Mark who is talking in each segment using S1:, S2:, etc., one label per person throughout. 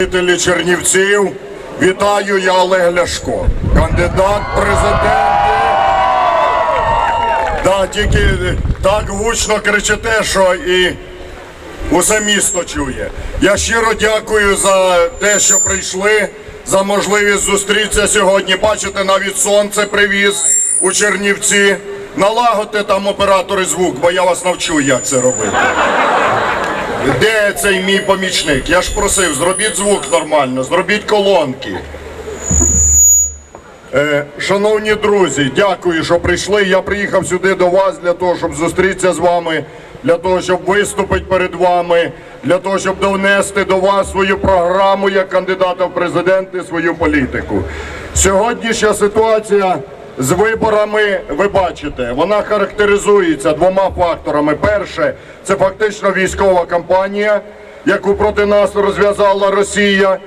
S1: Жителі Чернівців, вітаю, я Олег Ляшко, кандидат в президенти. Да, тільки так гучно кричите, що і усе місто чує. Я щиро дякую за те, що прийшли, за можливість зустрітися сьогодні. Бачите, навіть сонце привіз у Чернівці. Налагодьте там оператори звук, бо я вас навчу, як це робити. Де цей мій помічник? Я ж просив, зробіть звук нормально, зробіть колонки. Е, шановні друзі, дякую, що прийшли. Я приїхав сюди до вас для того, щоб зустрітися з вами, для того, щоб виступити перед вами, для того, щоб донести до вас свою програму як кандидата в президенти, свою політику. Сьогоднішня ситуація з виборами, ви бачите, вона характеризується двома факторами. Перше, це фактично військова кампанія, яку проти нас розв'язала Росія.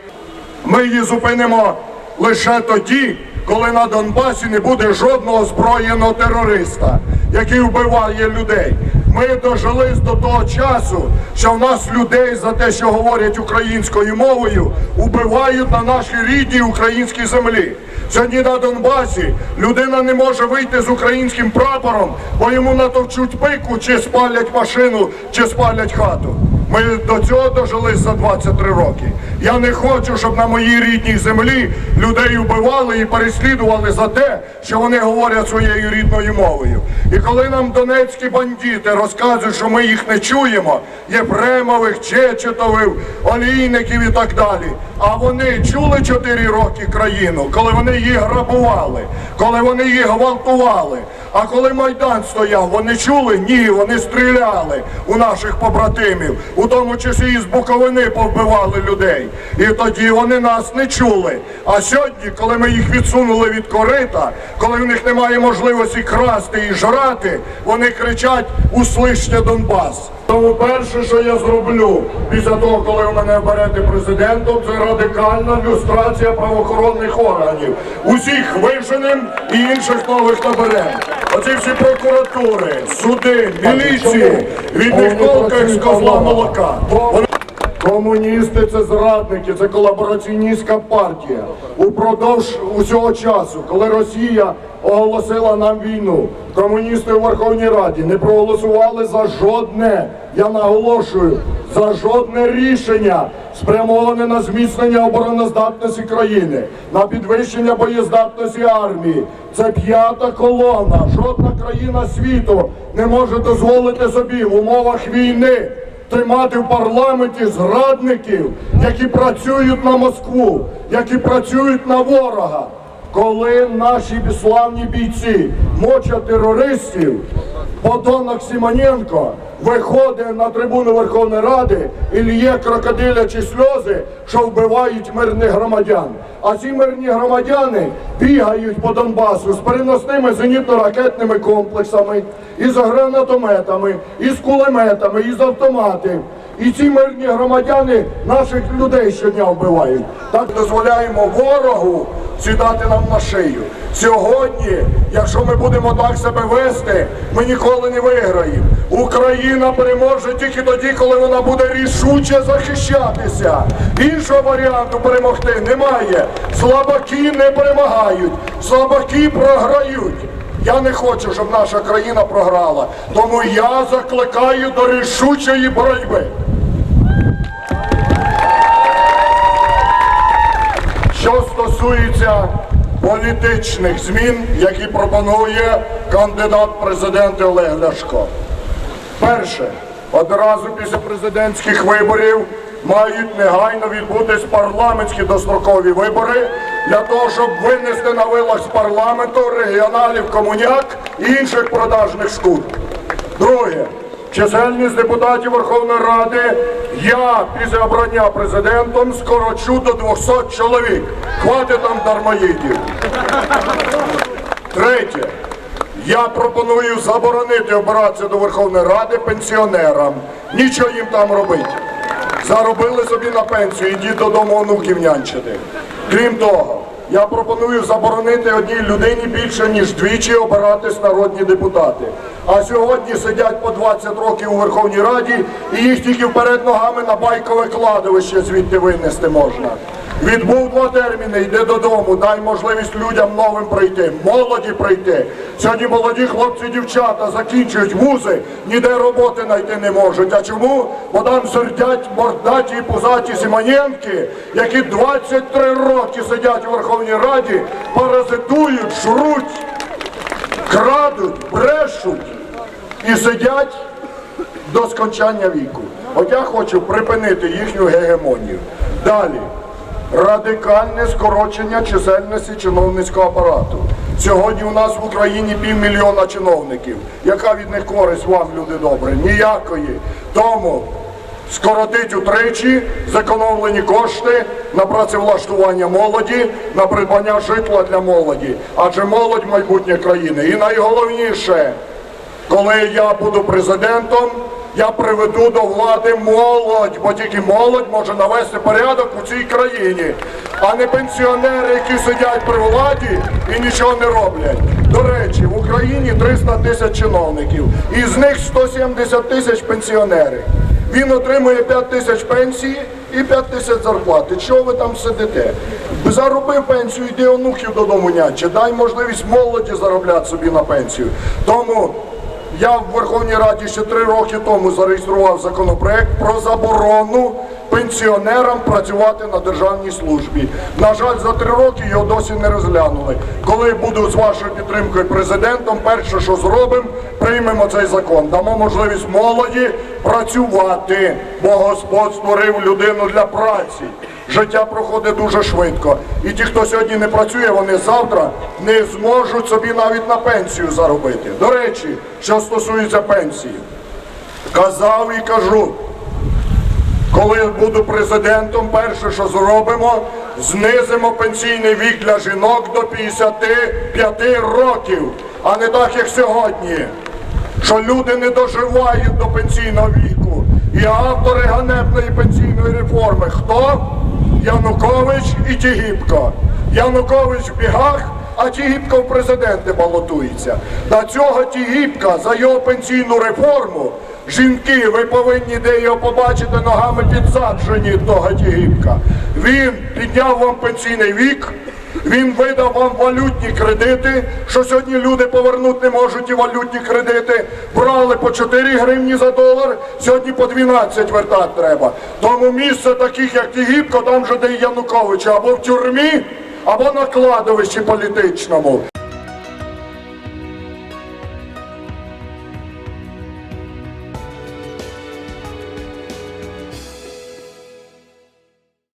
S1: Ми її зупинимо лише тоді, коли на Донбасі не буде жодного зброєного терориста, який вбиває людей. Ми дожились до того часу, що в нас людей за те, що говорять українською мовою, убивають на нашій рідній українській землі. Сьогодні на Донбасі людина не може вийти з українським прапором, бо йому натовчуть пику, чи спалять машину, чи спалять хату. Ми до цього дожились за 23 роки. Я не хочу, щоб на моїй рідній землі людей вбивали і переслідували за те, що вони говорять своєю рідною мовою. І коли нам донецькі бандити розказують, що ми їх не чуємо, Єфремових, Чечетових, олійників і так далі. А вони чули 4 роки країну, коли вони її грабували, коли вони її гвалтували. А коли Майдан стояв, вони чули? Ні, вони стріляли у наших побратимів, у тому числі і з Буковини повбивали людей. І тоді вони нас не чули. А сьогодні, коли ми їх відсунули від корита, коли в них немає можливості красти і жрати, вони кричать «Услиште Донбас. Тому перше, що я зроблю після того, коли ви мене оберете президентом, це радикальна люстрація правоохоронних органів. Усіх вишеним і інших нових наберем. Оці всі прокуратури, суди, міліції, від них толках з козла молока. Вони Комуністи це зрадники, це колабораціоністська партія. Упродовж усього часу, коли Росія оголосила нам війну, комуністи у Верховній Раді не проголосували за жодне, я наголошую, за жодне рішення, спрямоване на зміцнення обороноздатності країни, на підвищення боєздатності армії. Це п'ята колона. Жодна країна світу не може дозволити собі в умовах війни тримати в парламенті зрадників, які працюють на Москву, які працюють на ворога. Коли наші славні бійці мочать терористів, подонок Симоненко виходить на трибуну Верховної Ради і лє крокодилячі сльози, що вбивають мирних громадян. А ці мирні громадяни бігають по Донбасу з переносними зенітно-ракетними комплексами, із гранатометами, із кулеметами, із автоматів. І ці мирні громадяни наших людей щодня вбивають. Так дозволяємо ворогу сідати нам на шию. Сьогодні, якщо ми будемо так себе вести, ми ніколи не виграємо. Україна переможе тільки тоді, коли вона буде рішуче захищатися. Іншого варіанту перемогти немає. Слабаки не перемагають, слабаки програють. Я не хочу, щоб наша країна програла. Тому я закликаю до рішучої боротьби. Що стосується політичних змін, які пропонує кандидат в президенти Олег Ляшко. Перше, одразу після президентських виборів мають негайно відбутись парламентські дострокові вибори для того, щоб винести на вилах з парламенту регіоналів комуняк і інших продажних шкур. Друге, чисельність депутатів Верховної Ради я після обрання президентом скорочу до 200 чоловік. Хватить там дармоїдів. Третє. Я пропоную заборонити обиратися до Верховної Ради пенсіонерам. Нічого їм там робити. Заробили собі на пенсію, ідіть додому онуків нянчити. Крім того, я пропоную заборонити одній людині більше, ніж двічі обиратись народні депутати. А сьогодні сидять по 20 років у Верховній Раді, і їх тільки вперед ногами на байкове кладовище звідти винести можна. Відбув два терміни, йди додому, дай можливість людям новим прийти, молоді прийти. Сьогодні молоді хлопці, дівчата закінчують вузи, ніде роботи знайти не можуть. А чому? Бо там сердять мордаті і пузаті Симоненки, які 23 роки сидять у Верховній Раді, паразитують, жруть, крадуть, брешуть і сидять до скончання віку. От я хочу припинити їхню гегемонію. Далі. Радикальне скорочення чисельності чиновницького апарату. Сьогодні у нас в Україні півмільйона чиновників. Яка від них користь вам, люди добрі? Ніякої. Тому скоротить утричі зекономлені кошти на працевлаштування молоді, на придбання житла для молоді. Адже молодь майбутнє країни. І найголовніше, коли я буду президентом, я приведу до влади молодь, бо тільки молодь може навести порядок у цій країні, а не пенсіонери, які сидять при владі і нічого не роблять. До речі, в Україні 300 тисяч чиновників, із них 170 тисяч пенсіонерів. Він отримує 5 тисяч пенсії і 5 тисяч зарплати. Чого ви там сидите? Заробив пенсію, йди онуків додому няче. Дай можливість молоді заробляти собі на пенсію. Тому я в Верховній Раді ще три роки тому зареєстрував законопроект про заборону пенсіонерам працювати на державній службі. На жаль, за три роки його досі не розглянули. Коли буду з вашою підтримкою президентом, перше, що зробимо, приймемо цей закон. Дамо можливість молоді працювати, бо Господь створив людину для праці. Життя проходить дуже швидко. І ті, хто сьогодні не працює, вони завтра не зможуть собі навіть на пенсію заробити. До речі, що стосується пенсії, казав і кажу, коли буду президентом, перше, що зробимо, знизимо пенсійний вік для жінок до 55 років, а не так, як сьогодні, що люди не доживають до пенсійного віку. І автори ганебної пенсійної реформи. Хто? Янукович і Тігіпко. Янукович в бігах, а Тігіпко в президенти балотується. До цього Тігіпка за його пенсійну реформу. Жінки, ви повинні де його побачити ногами підсаджені того Тігіпка. Він підняв вам пенсійний вік. Він видав вам валютні кредити, що сьогодні люди повернути не можуть і валютні кредити. Брали по 4 гривні за долар, сьогодні по 12 вертати треба. Тому місце таких, як Тігіпко, там же де і Януковича, або в тюрмі, або на кладовищі політичному.